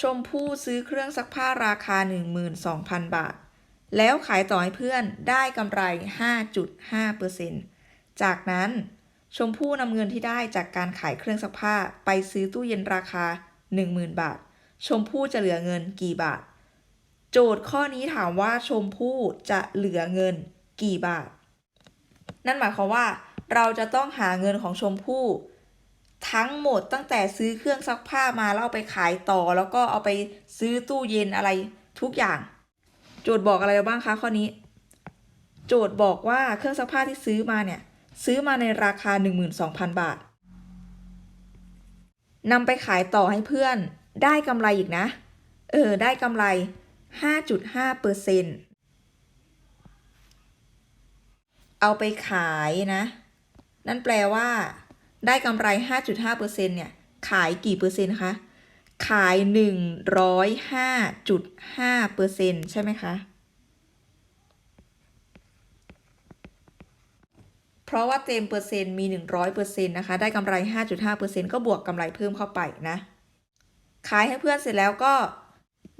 ชมพู่ซื้อเครื่องซักผ้าราคา 12,000 บาท แล้วขายต่อให้เพื่อนได้กำไร 5.5%จากนั้นชมพู่นำเงินที่ได้จากการขายเครื่องซักผ้าไปซื้อตู้เย็นราคา 10,000 บาท ชมพู่จะเหลือเงินกี่บาท โจทย์ข้อนี้ถามว่าชมพู่จะเหลือเงินกี่บาท นั่นหมายความว่า เราจะต้องหาเงินของชมพู่ ทั้งหมดตั้งแต่ซื้อเครื่องซักผ้ามาแล้วเอาไปขายต่อ แล้วก็เอาไปซื้อตู้เย็นอะไรทุกอย่าง โจทย์บอกอะไรบ้างคะข้อนี้ โจทย์บอกว่าเครื่องซักผ้าที่ซื้อมาเนี่ยซื้อมาในราคา 12,000 บาทนำไปขายต่อให้เพื่อนได้กำไรอีกนะ เออ ได้กำไร 5.5เปอร์เซ็นต์เอาไปขายนะ นั่นแปลว่า ได้กำไร 5.5เปอร์เซ็นเนี่ย ขายกี่เปอร์เซ็นต์คะ ขาย 105.5เปอร์เซ็นใช่ไหมคะ เพราะว่าเต็มเปอร์เซ็นต์มี 100%นะคะ ได้กำไร 5.5%ก็บวกกำไรเพิ่มเข้าไปนะ ขายให้เพื่อนเสร็จแล้วก็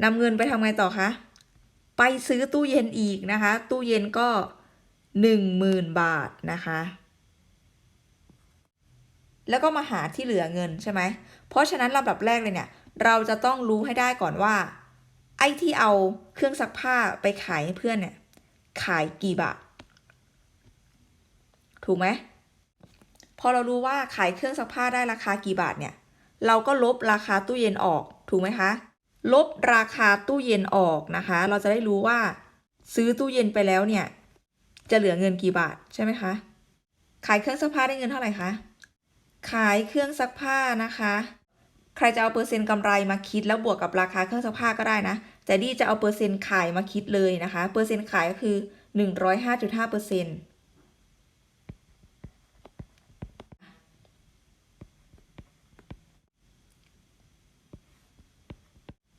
นำเงินไปทำไงต่อคะ ไปซื้อตู้เย็นอีกนะคะ ตู้เย็นก็ 10,000 บาทนะคะ แล้วก็มาหาที่เหลือเงินใช่ไหม เพราะฉะนั้นลำดับแรกเลยเนี่ย เราจะต้องรู้ให้ได้ก่อนว่า ไอ้ที่เอาเครื่องซักผ้าไปขายให้เพื่อนเนี่ย ขายกี่บาท ถูกไหม พอเรารู้ว่าขายเครื่องซักผ้าได้ราคากี่บาทเนี่ย เราก็ลบราคาตู้เย็นออก ถูกไหมคะ ลบราคาตู้เย็นออกนะคะ เราจะได้รู้ว่า ซื้อตู้เย็นไปแล้วเนี่ย จะเหลือเงินกี่บาทใช่ไหมคะ ขายเครื่องซักผ้าได้เงินเท่าไหร่คะ ขายเครื่องซักผ้านะคะ ใครจะเอาเปอร์เซ็นต์กำไรมาคิดแล้วบวกกับราคาเครื่องซักผ้าก็ได้นะ แต่ดีจะเอาเปอร์เซ็นต์ขายมาคิดเลยนะคะ เปอร์เซ็นต์ขายก็คือ 105.5เปอร์เซ็นต์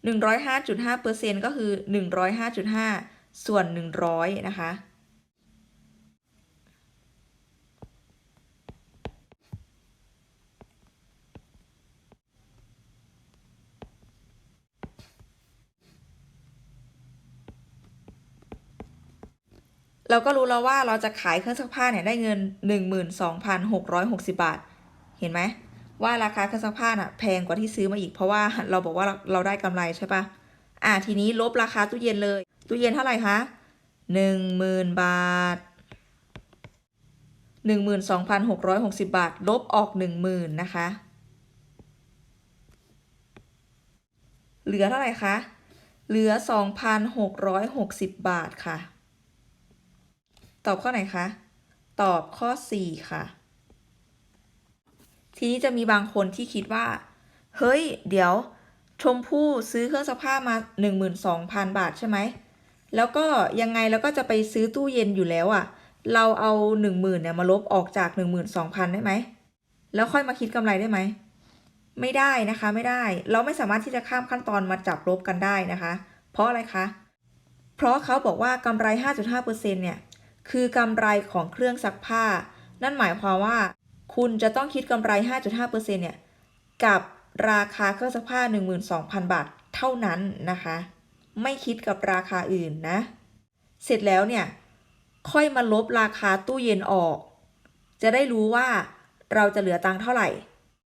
หนึ่งร้อยห้าจุดห้าเปอร์เซ็นต์ก็คือหนึ่งร้อยห้าจุดห้าส่วนหนึ่งร้อยนะคะ เราก็รู้แล้วว่าเราจะขายเครื่องซักผ้าเนี่ยได้เงิน 12,660 บาท เห็นไหมว่าราคาเครื่องซักผ้าน่ะแพงกว่าที่ซื้อมาอีกเพราะว่าเราบอกว่าเราได้กำไรใช่ปะอะทีนี้ลบราคาตู้เย็นเลย ตู้เย็นเท่าไหร่คะ10,000 บาท 12,660 บาท ลบออก 10,000นะคะ เหลือเท่าไหร่คะ เหลือ 2,660 บาทค่ะ ตอบข้อไหนคะ ตอบข้อ 4 ค่ะ ทีนี้จะมีบางคนที่คิดว่า เฮ้ย เดี๋ยว ชมพู่ซื้อเครื่องซักผ้ามา 12,000 บาทใช่ไหม แล้วก็ยังไงเราก็จะไปซื้อตู้เย็นอยู่แล้วอะ่ะ เราเอา 10,000เนี่ยมาลบออกจาก 12,000 ได้ไหม แล้วค่อยมาคิดกำไรได้ไหม ไม่ได้นะคะไม่ได้ เราไม่สามารถที่จะข้ามขั้นตอนมาจับลบกันได้นะคะ เพราะอะไรคะ เพราะเขาบอกว่ากำไร 5.5%เนี่ย คือกำไรของเครื่องซักผ้า นั่นหมายความว่า คุณจะต้องคิดกำไร 5.5%เนี่ย กับราคาเครื่องซักผ้า 12,000 บาทเท่านั้นนะคะ ไม่คิดกับราคาอื่นนะ เสร็จแล้วเนี่ย ค่อยมาลบราคาตู้เย็นออก จะได้รู้ว่าเราจะเหลือตังค์เท่าไหร่